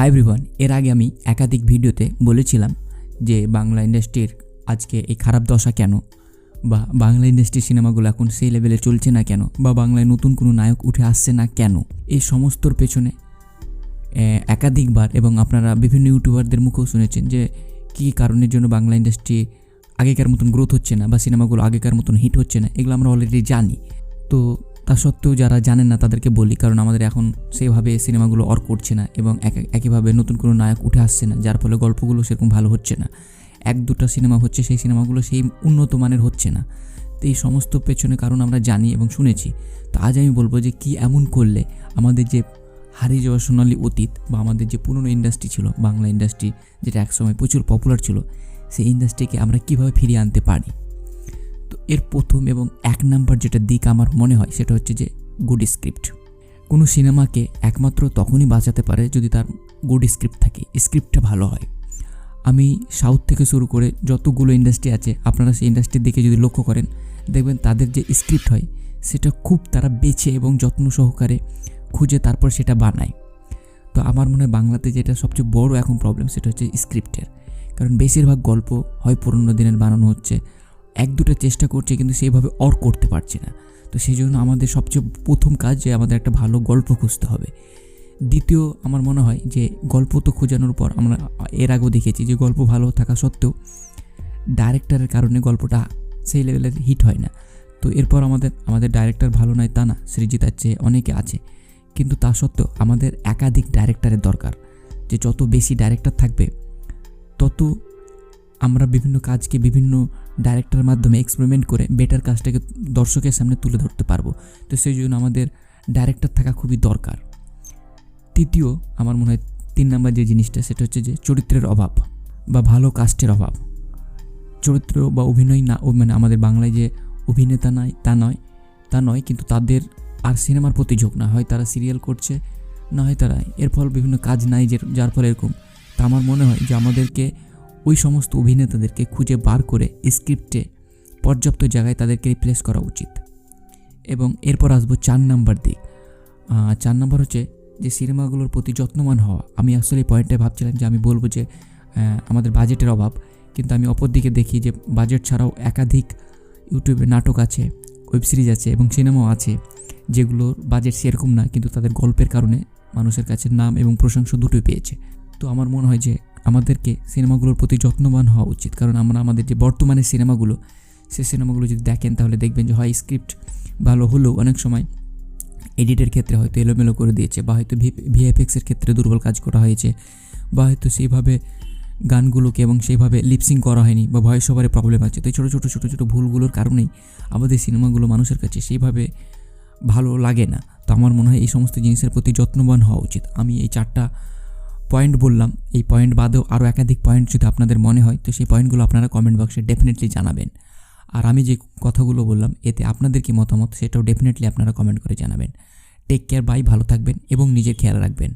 Hi everyone এর আগে আমি একাধিক ভিডিওতে বলেছিলাম যে বাংলা ইন্ডাস্ট্রির আজকে এই খারাপ দশা কেন? বা বাংলা ইন্ডাস্ট্রির সিনেমাগুলো এখন সেই লেভেলে চলছে না কেন? বা বাংলায় নতুন কোনো নায়ক উঠে আসছে না কেন? এই সমস্তর পেছনে একাধিকবার এবং আপনারা বিভিন্ন ইউটিউবারদের মুখেও শুনেছেন যে কী কারণের জন্য বাংলা ইন্ডাস্ট্রি আগেকার মতন গ্রোথ হচ্ছে না বা সিনেমাগুলো আগেকার মতন হিট হচ্ছে না, এগুলো আমরা অলরেডি জানি। তো তা সত্ত্বেও যারা জানেন না তাদেরকে বলি, কারণ আমাদের এখন সেইভাবে সিনেমাগুলো অর করছে না এবং এক- একইভাবে নতুন কোনো নায়ক উঠে আসছে না, যার ফলে গল্পগুলো সেরকম ভালো হচ্ছে না। এক দুটো সিনেমা হচ্ছে, সেই সিনেমাগুলো সেই উন্নত মানের হচ্ছে না। তো এই সমস্ত পেছনে কারণ আমরা জানি এবং শুনেছি। তো আজ আমি বলব যে কি এমন করলে আমাদের যে হারিয়ে যাওয়া সোনালি অতীত বা আমাদের যে পুরনো ইন্ডাস্ট্রি ছিল, বাংলা ইন্ডাস্ট্রি যেটা একসময় প্রচুর পপুলার ছিল, সেই ইন্ডাস্ট্রিকে আমরা কীভাবে ফিরিয়ে আনতে পারি? তো এর প্রথম এবং এক নাম্বার যেটা দিক আমার মনে হয় সেটা হচ্ছে যে গুড স্ক্রিপ্ট কোনো সিনেমাকে একমাত্র তখনই বাঁচাতে পারে যদি তার গুড স্ক্রিপ্ট থাকে। স্ক্রিপ্টটা ভালো হয়। আমি সাউথ থেকে শুরু করে যতগুলো ইন্ডাস্ট্রি আছে, আপনারা সেই ইন্ডাস্ট্রির দিকে যদি লক্ষ্য করেন, দেখবেন তাদের যে স্ক্রিপ্ট হয়, সেটা খুব তারা বেছে এবং যত্ন সহকারে খুঁজে তারপর সেটা বানায়। তো আমার মনে হয় বাংলাতে যেটা সবচেয়ে বড় এখন প্রবলেম সেটা হচ্ছে স্ক্রিপ্টের কারণ বেশিরভাগ গল্প হয় পুরনো দিনের বানানো হচ্ছে। এক দুটো চেষ্টা করছে কিন্তু সেইভাবে অর করতে পারছে না। তো সেই জন্য আমাদের সবচেয়ে প্রথম কাজ যে আমাদের একটা ভালো গল্প খুঁজতে হবে। দ্বিতীয় আমার মনে হয় যে গল্প তো খোঁজানোর পর আমরা এর আগেও দেখেছি যে গল্প ভালো থাকা সত্ত্বেও ডাইরেক্টরের কারণে গল্পটা সেই লেভেলের হিট হয় না। তো এরপর আমাদের আমাদের ডাইরেক্টর ভালো নয় তা না সৃজিতার চেয়ে অনেকে আছে। কিন্তু তা সত্ত্বেও আমাদের একাধিক ডাইরেক্টরের দরকার। যে যত বেশি ডাইরেক্টর থাকবে, তত আমরা বিভিন্ন কাজকে বিভিন্ন ডাইরেক্টরের মাধ্যমে এক্সপেরিমেন্ট করে বেটার কাজটাকে দর্শকের সামনে তুলে ধরতে পারব। তো সেই জন্য আমাদের ডাইরেক্টর থাকা খুবই দরকার। তৃতীয়, আমার মনে হয় তিন নাম্বার যে জিনিসটা, সেটা হচ্ছে যে চরিত্রের অভাব বা ভালো কাস্টের অভাব। চরিত্র বা অভিনয় না মানে আমাদের বাংলায় যে অভিনেতা নাই, তা নয় তা নয়, কিন্তু তাদের আর সিনেমার প্রতি ঝোঁক না। হয় তারা সিরিয়াল করছে, না হয় তারা, এর ফল বিভিন্ন কাজ নাই, যে, যার ফলে এরকম। তা আমার মনে হয় যে আমাদেরকে ওই সমস্ত অভিনেতাদেরকে খুঁজে বার করে স্ক্রিপ্টে পর্যাপ্ত জায়গায় তাদেরকে রিপ্লেস করা উচিত। এবং এরপর আসব চার নাম্বার দিক। চার নাম্বার হচ্ছে যে সিনেমাগুলোর প্রতি যত্নবান হওয়া। আমি আসলে এই পয়েন্টে ভাবছিলাম যে আমি বলব যে আমাদের বাজেটের অভাব, কিন্তু আমি অপর দিকে দেখি যে বাজেট ছাড়াও একাধিক ইউটিউবে নাটক আছে ওয়েব সিরিজ আছে এবং সিনেমাও আছে, যেগুলোর বাজেট সেরকম না, কিন্তু তাদের গল্পের কারণে মানুষের কাছে নাম এবং প্রশংসা দুটোই পেয়েছে। তো আমার মনে হয় যে আমাদেরকে সিনেমাগুলোর প্রতি যত্নবান হওয়া উচিত। কারণ আমরা, আমাদের যে বর্তমানে সিনেমাগুলো, সেই সিনেমাগুলো যদি দেখেন, তাহলে দেখবেন যে হয় স্ক্রিপ্ট ভালো হলেও অনেক সময় এডিটের ক্ষেত্রে হয়তো এলোমেলো করে দিয়েছে, বা হয়তো ভিএফএক্সের ক্ষেত্রে দুর্বল কাজ করা হয়েছে, বা হয়তো সেইভাবে গানগুলোকে এবং সেইভাবে লিপসিং করা হয়নি, বা ভয়েস ওভারে প্রবলেম আছে। তো এই ছোটো ছোটো ছোটো ছোটো ভুলগুলোর কারণেই আমাদের সিনেমাগুলো মানুষের কাছে সেইভাবে ভালো লাগে না। তো আমার মনে হয় এই সমস্ত জিনিসের প্রতি যত্নবান হওয়া উচিত। আমি এই চারটা পয়েন্ট বললাম, এই পয়েন্ট বাদেও আরও একাধিক পয়েন্ট যদি আপনাদের মনে হয়, তো সেই পয়েন্টগুলো আপনারা কমেন্ট বক্সে ডেফিনেটলি জানাবেন। আর আমি যে কথাগুলো বললাম, এতে আপনাদের কি মতামত, সেটাও ডেফিনেটলি আপনারা কমেন্ট করে জানাবেন। টেক কেয়ার বাই ভালো থাকবেন এবং নিজের খেয়াল রাখবেন।